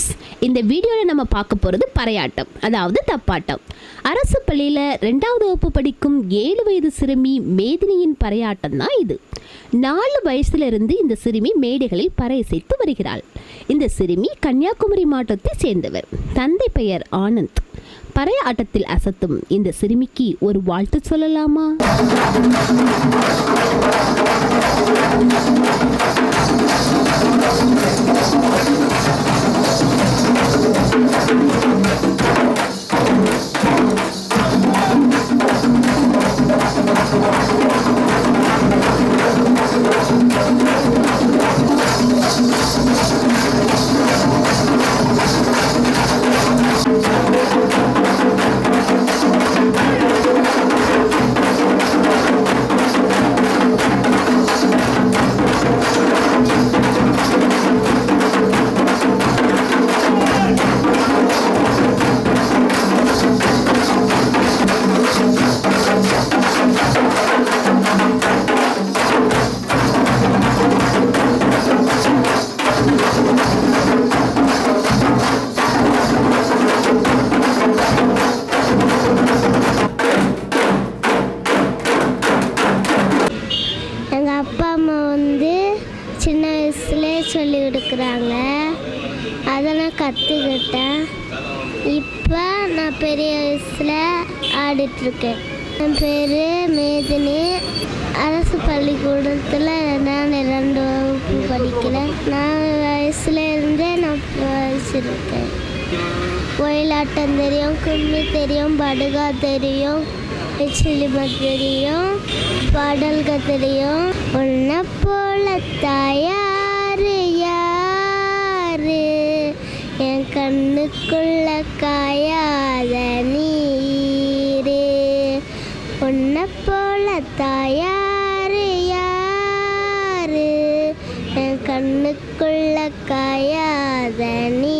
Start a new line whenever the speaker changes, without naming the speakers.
Friends இந்த வீடியோவில் நம்ம பார்க்க போகிறது பறையாட்டம் அதாவது தப்பாட்டம். அரசு பள்ளியில் ரெண்டாவது வகுப்பு படிக்கும் ஏழு வயது சிறுமி மேதினியின் பறையாட்டம் தான் இது. நாலு வயசுல இருந்து இந்த சிறுமி மேடைகளில் பறை சேர்த்து வருகிறாள். இந்த சிறுமி கன்னியாகுமரி மாவட்டத்தை சேர்ந்தவர். தந்தை பெயர் ஆனந்த். பறை ஆட்டத்தில் அசத்தும் இந்த சிறுமிக்கு ஒரு வாழ்த்து சொல்லலாமா?
Jesus. வந்து சின்ன வயசுலே சொல்லி கொடுக்குறாங்க. அதை நான் கற்றுக்கிட்டேன் இப்போ நான் பெரிய வயசில் ஆடிட்டுருக்கேன். என் பேர் மேதினி. அரசு பள்ளிக்கூடத்தில் நான் இரண்டு வகுப்பு படிக்கிறேன். நான் வயசுல இருந்தே நான் படிச்சிருக்கேன். ஒயிலாட்டம் தெரியும் கும்மி தெரியும் படுகா தெரியும். சிலிம தெரியும் பாடல்கள் தெரியும் உன்னை போல தாயாரு யாரு? என் கண்ணுக்குள்ள காயாத நீரு. உன்னை போல தாயாரு யாரு? என் கண்ணுக்குள்ள காயாத நீ